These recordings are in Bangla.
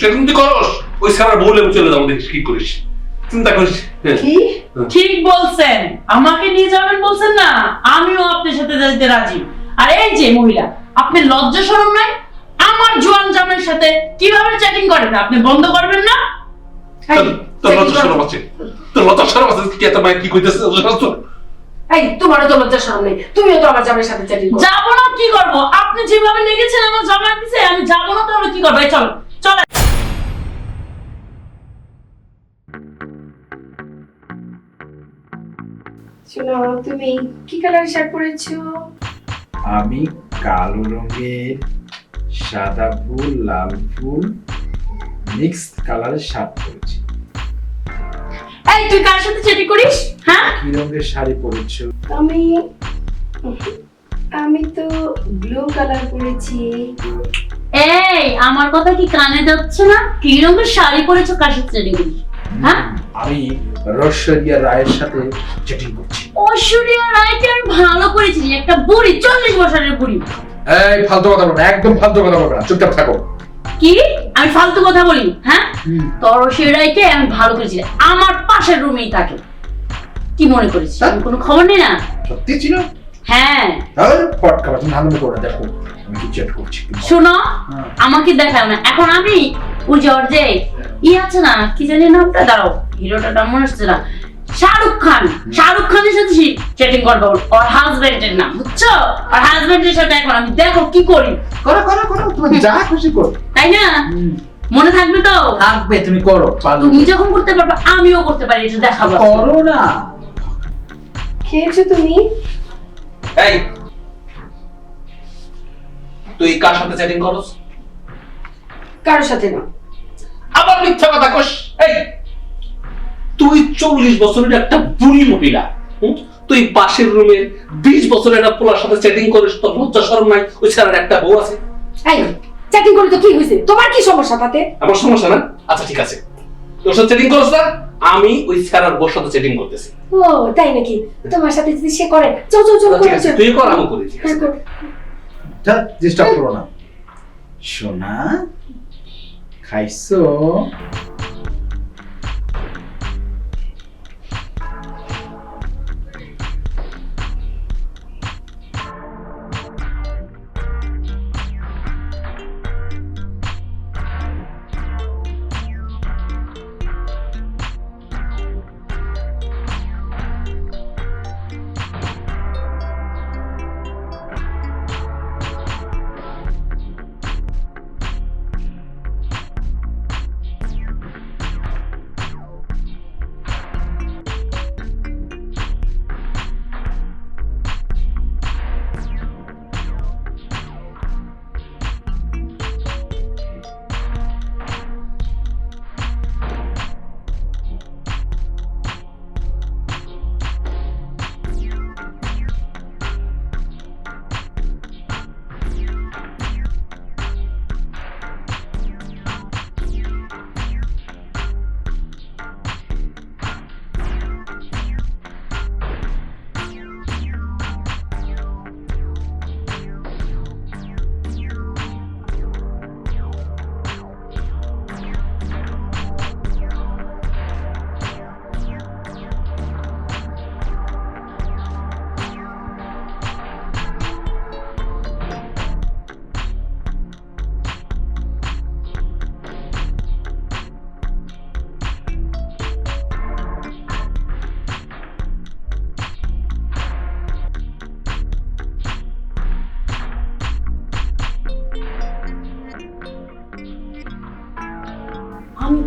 চেকিং তুই করস ওই স্যার বলে চলে যাব দেখিস কি করিস। চিন্তা করিস হ্যাঁ। কি? ঠিক বলছেন। আমাকে নিয়ে যাবেন বলছেন না? আমিও আপনার সাথে যেতে রাজি। আর এই যে মহিলা আপনি লজ্জা শরম নাই? আমার জোয়ান জামাইয়ের সাথে কীভাবে চ্যাটিং করেন? আপনি বন্ধ করবেন না? তোর তোর লজ্জা শরম আছে। তোর লজ্জা শরম আছে কি এত মায়ের কি কইতেছে? এই তোমারও তো লজ্জা শরম নেই। তুমিও তো আমার জামাইয়ের সাথে চ্যাটিং করো। যাব না কি করব? আপনি যেভাবে লেগেছেন আমার জামাই দিছে আমি যাব না তাহলে কি করব? এই চল। শোনো তুমি কি কালার শার্ট পরেছো? আমি কালো রঙের সাদা ফুল লাল ফুল মিক্সড কালারের শার্ট পরেছি। এই তুই কার সাথে চ্যাটিং করিস? হ্যাঁ? কি রঙের শাড়ি পরেছো? আমি আমি তো ব্লু কালার পরেছি। এই আমার কথা কি কানে যাচ্ছে না? কি রঙের শাড়ি পরেছো কার সাথে হ্যাঁ? আমি রশ্বরিয়া রায়ের সাথে করছি ঐশ্বরিয়া রায়কে ভালো করেছিস একটা বুড়ি চল্লিশ বছরের বুড়ি। এই ফালতু কথা বলবে একদম ফালতু কথা বলবে না চুপচাপ থাকো। কি? আমি ফালতু কথা বলি হ্যাঁ? তোর রায়কে আমি ভালো করেছি আমার পাশের রুমেই থাকে কি মনে করিস আমি কোনো খবর নেই না? সত্যি ছিল? হ্যাঁ। তাহলে পট খাবার করে দেখো। আমি কি চ্যাট করছি। শোনো হ্যাঁ। আমাকে দেখাও না। এখন আমি ওই যে ই আছে না কি জানি নামটা দাঁড়াও হিরোটা নাম মনে হচ্ছে না। শাহরুখ খান। শাহরুখ খানের সাথে চ্যাটিং করব ওর- ওর হাজবেন্ডের নাম বুঝছ? ওর হাজবেন্ডের সাথে এখন আমি দেখো কি করি। করো করো করো তুমি যা খুশি করো। তাই না? মনে থাকবে তো? থাকবে তুমি করো তুমি যখন করতে পারবে আমিও করতে পারি এটা দেখাবো। করো না। খেয়েছো তুমি? এই তুই কার সাথে চ্যাটিং করস? কারোর সাথে না। আবার মিথ্যা কথা কস। এই তুই চল্লিশ বছরের একটা বুড়ি মহিলা তুই পাশের রুমে বিশ বছরের একটা পোলার সাথে চ্যাটিং করিস তোর লজ্জা শরম নাই ওই স্যারের একটা বউ আছে। এই চ্যাটিং করে তো কি হয়েছে? তোমার কি সমস্যা তাতে? আমার সমস্যা না? আচ্ছা ঠিক আছে। তোর সাথে চ্যাটিং করছ না? আমি ওই সারার বসে সাথে চ্যাটিং করতেছি। ও তাই নাকি? তোমার সাথে যদি সে করে চল চল চল ঠিক করো। তুই কর আমি করি ঠিক হ্যাঁ, করো। যা ডিস্টার্ব করো না। সোনা খাইছো?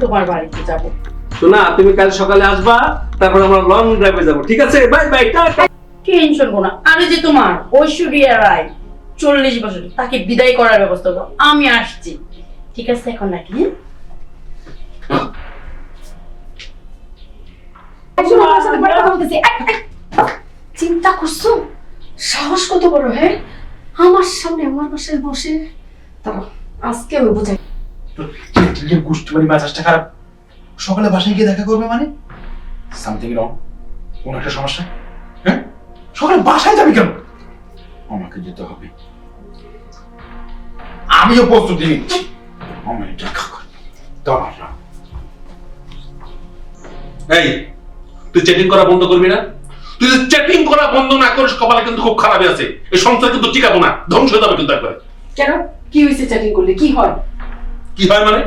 তোমার বাড়িতে যাব। শোনা তুমি কাল সকালে আসবা তারপর আমরা লং ড্রাইভে যাব ঠিক আছে? বাই বাই টাটা টেনশন করো না। আরে যে তোমার ঐশ্বরিয়া রায় চল্লিশ বছর তাকে বিদায় করার ব্যবস্থা করো। আমি আসছি। ঠিক আছে এখন নাকি হ্যাঁ? চিন্তা করছ? সাহস কত বড় হ্যাঁ? আমার সামনে আমার বাসায় বসে দাঁড়াও আজকে আমি বুঝাই। গোষ্ঠী বাড়ি মেজাজটা খারাপ? সকালে বাসায় গিয়ে দেখা করবে মানে? সামথিং রং কোন একটা সমস্যা? হ্যাঁ? সকালে বাসায় যাবি কেন? আমাকে যেতে হবে। আমিও প্রস্তুতি নিচ্ছি। আমার দেখা কর দাঁড়া এই তুই চ্যাটিং করা বন্ধ করবি না? তুই যদি চ্যাটিং করা বন্ধ না করিস কপালে কিন্তু খুব খারাপ আছে। এই সংসার কিন্তু টিকাবো না ধ্বংস হয়ে যাবে কিন্তু একবারে। কেন? কি হয়েছে চ্যাটিং করলে? কি হয়? কি হয় মানে?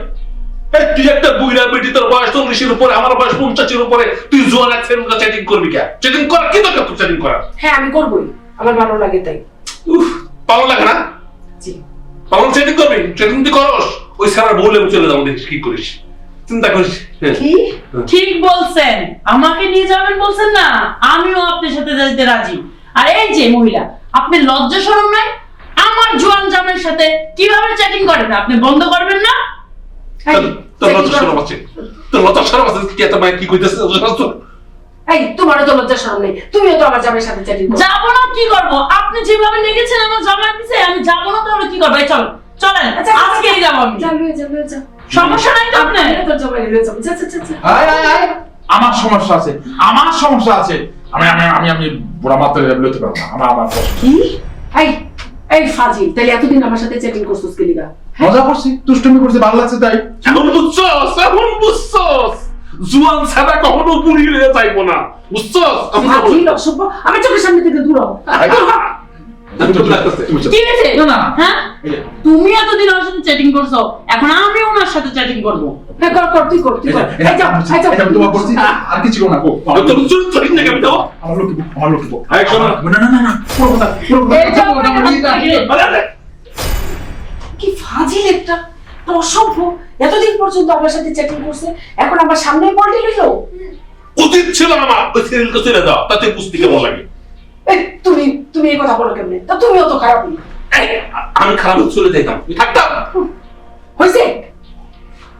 তুই একটা বুইরা বেটি তোর বয়স চল্লিশের উপরে আমার বয়স পঞ্চাশের উপরে তুই জোয়ার এক চ্যাটিং করবি কে? চ্যাটিং করা কি দরকার তোর চ্যাটিং করা হ্যাঁ আমি করবোই। আমার ভালো লাগে তাই। উফ ভালো লাগে না? জি। চ্যাটিং করবি? চ্যাটিং তুই করস? ওই সারা বলে চলে যাব দেখিস কি করিস। চিন্তা করিস। হ্যাঁ। কি? ঠিক বলছেন। আমাকে নিয়ে যাবেন বলছেন না? আমিও আপনার সাথে যেতে রাজি। আর এই যে মহিলা আপনি লজ্জা শরম নাই? আমার জোয়ান জামের সাথে কীভাবে চ্যাটিং করেন? আপনি বন্ধ করবেন না? তোর লজ্জা করো। সরম আছে। তোর লজ্জা সরম আছে কি এত মায়ের কি কইতেছে? এই তোমারও তো লজ্জা শরম নেই। তুমিও তো আমার জামাইয়ের সাথে যাব না কি করব? আপনি যেভাবে লেগেছেন আমার জামার পিছে আমি যাব না তাহলে কি করব? এই চল চলেন আচ্ছা, আচ্ছা, আজকেই যাব আমি। সমস্যা নাই তো আপনার? তোর জামাই লয়ে যাব। যা যা যা, যা। আয় আয় আয়। আমার সমস্যা আছে। আমার সমস্যা আছে। আমি আমি আমি আমি বুড়া মাত্রা পারব না। আমার আমার কি? এই এই ফাজি তাহলে এতদিন আমার সাথে চ্যাটিং করছিস কি লিগা? মজা করছি তুষ্টমি করছি ভালো লাগছে তাই। এখন বুঝছস এখন বুঝছস। জুয়ান ছাড়া কখনো বুড়ি হয়ে যাইবো না। বুঝছস? আমি চোখের সামনে থেকে দূর হও। আয়, আমি তো লাগতেছে। তুমি চলো। কি হয়েছে না, না, না। হ্যাঁ তুমি এতদিন ওর সাথে চ্যাটিং করছ এখন আমি ওনার সাথে চ্যাটিং করব। হ্যাঁ কর কর তুই কর তুই কর। এই যাও এই যাও আমি তোমার করছি আর কিছু না গো আমি তো বুঝছস তোর নাকি আমি আমার লোক দিব, আমার লোক এই শোনো। না। না না না পুরো কথা পুরো কথা। এই যাও, পুরো বলি না। আরে, আরে, কি ফাজিল একটা অসভ্য। এতদিন পর্যন্ত আমার সাথে চ্যাটিং করছে এখন আমার সামনে পল্টে লইলো উচিত ছিল আমার ওই সিরিয়ালকে চলে যাও তাতে বুঝতে কেমন লাগে? এই তুমি তুমি এই কথা বলো কেমনে? তা তুমিও তো খারাপই এই, আমি খারাপ চলে যাইতাম। তুই থাকতাম হয়েছে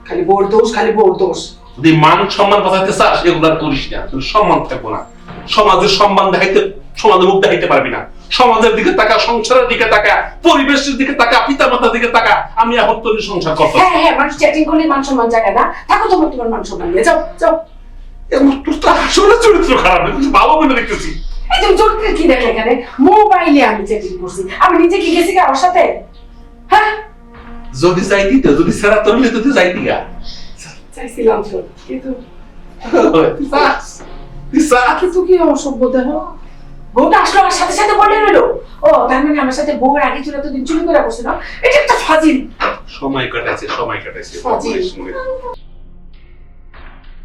খালি বোর দোষ খালি বোর দোষ। যদি মান সম্মান বাঁচাইতে চাস এগুলো করিস না। তোর সম্মান থাকব না। সমাজের সম্মান দেখাইতে সমাজের মুখ দেখাইতে পারবি না। সমাজের দিকে তাকা সংসারের দিকে তাকা পরিবেশের দিকে তাকা পিতা মাতার দিকে তাকা আমি এখন তোর সংসার করতাম। হ্যাঁ হ্যাঁ মানুষ চ্যাটিং করলে মান সম্মান জায়গা না। থাকো তোমার তোমার মান সম্মান নিয়ে। যাও যাও। তোর তো আসলে চরিত্র খারাপ না, ভালো মনে দেখতেছি। তুমি চোখে কি দেখলে এখানে? মোবাইলে আমি চ্যাটিং করছি। আমি নিজে কি গেছি কি সাথে? হ্যাঁ? যদি যাইতি তো যদি সেরা তোর তো তুই যাইতি গা। চাইছিলাম তো কিন্তু কি অসভ্য দেহ? বউটা আসলো আমার সাথে সাথে বলে রইল। ও তার মানে আমার সাথে বউয়ের আগে চলে তো দিন চুরি করে বসে না এটা একটা ফাজিল। সময় কাটাইছে সময় কাটাইছে।